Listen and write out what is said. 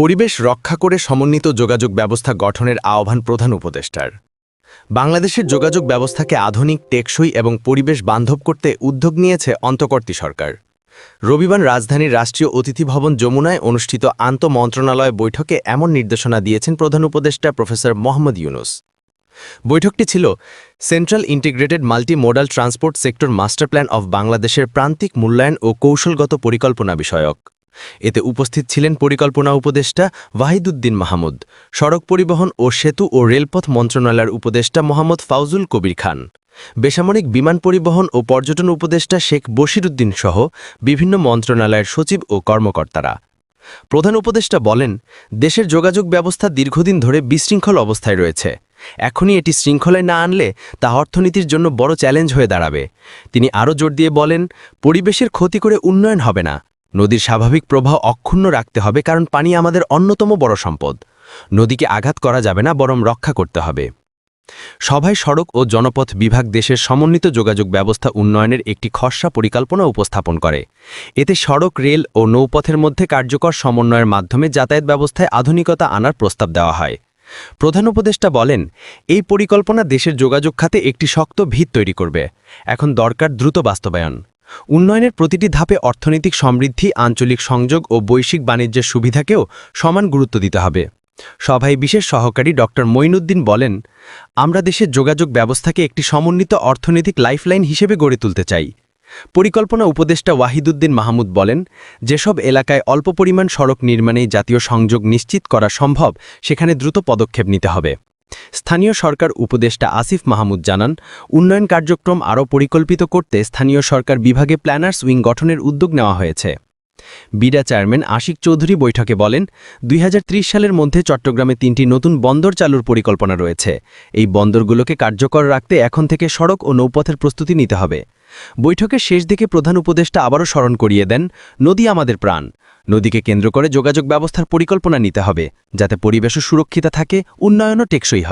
পরিবেশ রক্ষা করে সমন্বিত যোগাযোগ ব্যবস্থা গঠনের আহ্বান প্রধান উপদেষ্টার। বাংলাদেশের যোগাযোগ ব্যবস্থাকে আধুনিক, টেকসই এবং পরিবেশ বান্ধব করতে উদ্যোগ নিয়েছে অন্তর্বর্তী সরকার। রবিবার রাজধানীর রাষ্ট্রীয় অতিথি ভবন যমুনায় অনুষ্ঠিত আন্তঃ মন্ত্রণালয় বৈঠকে এমন নির্দেশনা দিয়েছেন প্রধান উপদেষ্টা প্রফেসর মোহাম্মদ ইউনুস। বৈঠকটি ছিল central integrated multi modal transport sector master plan of বাংলাদেশের প্রান্তিক মূল্যায়ন ও কৌশলগত পরিকল্পনা বিষয়ক। এতে উপস্থিত ছিলেন পরিকল্পনা উপদেষ্টা ওয়াহিদুদ্দিন মাহমুদ, সড়ক পরিবহন ও সেতু ও রেলপথ মন্ত্রণালয়ের উপদেষ্টা মোহাম্মদ ফাউজুল কবির খান। বেসামরিক বিমান পরিবহন ও পর্যটন উপদেষ্টা শেখ বশিরুদ্দিন সহ বিভিন্ন মন্ত্রণালয়ের সচিব ও কর্মকর্তারা। প্রধান উপদেষ্টা বলেন, দেশের যোগাযোগ ব্যবস্থা দীর্ঘদিন ধরে বিশৃঙ্খল অবস্থায় রয়েছে। এখনই এটি শৃঙ্খলায় না আনলে তা অর্থনীতির জন্য বড় চ্যালেঞ্জ হয়ে দাঁড়াবে। তিনি আরও জোর দিয়ে বলেন, পরিবেশের ক্ষতি করে উন্নয়ন হবে না। নদীর স্বাভাবিক প্রবাহ অক্ষুণ্ণ রাখতে হবে কারণ পানি আমাদের অন্যতম বড় সম্পদ। নদীকে আঘাত করা যাবে না, বরং রক্ষা করতে হবে। সভায় সড়ক ও জনপথ বিভাগ দেশের সমন্বিত যোগাযোগ ব্যবস্থা উন্নয়নের একটি খসড়া পরিকল্পনা উপস্থাপন করে। এতে সড়ক, রেল ও নৌপথের মধ্যে কার্যকর সমন্বয়ের মাধ্যমে যাতায়াত ব্যবস্থায় আধুনিকতা আনার প্রস্তাব দেওয়া হয়। প্রধান উপদেষ্টা বলেন, এই পরিকল্পনা দেশের যোগাযোগ খাতে একটি শক্ত ভিত তৈরি করবে। এখন দরকার দ্রুত বাস্তবায়ন। উন্নয়নের প্রতিটি ধাপে অর্থনৈতিক সমৃদ্ধি, আঞ্চলিক সংযোগ ও বৈশ্বিক বাণিজ্যের সুবিধাকেও সমান গুরুত্ব দিতে হবে। সভায় বিশেষ সহকারী ড. মঈনুদ্দিন বলেন, আমরা দেশের যোগাযোগ ব্যবস্থাকে একটি সমন্বিত অর্থনৈতিক লাইফলাইন হিসেবে গড়ে তুলতে চাই। পরিকল্পনা উপদেষ্টা ওয়াহিদুদ্দিন মাহমুদ বলেন, যেসব এলাকায় অল্প পরিমাণ সড়ক নির্মাণেই জাতীয় সংযোগ নিশ্চিত করা সম্ভব, সেখানে দ্রুত পদক্ষেপ নিতে হবে। স্থানীয় সরকার উপদেষ্টা আসিফ মাহমুদ জানান, উন্নয়ন কার্যক্রম আরও পরিকল্পিত করতে স্থানীয় সরকার বিভাগে প্ল্যানার্স উইং গঠনের উদ্যোগ নেওয়া হয়েছে। বিডা চেয়ারম্যান আশিক চৌধুরী বৈঠকে বলেন, দুই হাজার ত্রিশ সালের মধ্যে চট্টগ্রামে তিনটি নতুন বন্দর চালুর পরিকল্পনা রয়েছে। এই বন্দরগুলোকে কার্যকর রাখতে এখন থেকে সড়ক ও নৌপথের প্রস্তুতি নিতে হবে। বৈঠকের শেষ দিকে প্রধান উপদেষ্টা আবারও স্মরণ করিয়ে দেন, নদী আমাদের প্রাণ। নদীকে কেন্দ্র করে যোগাযোগ ব্যবস্থার পরিকল্পনা নিতে হবে, যাতে পরিবেশও সুরক্ষিত থাকে, উন্নয়নও টেকসই হয়।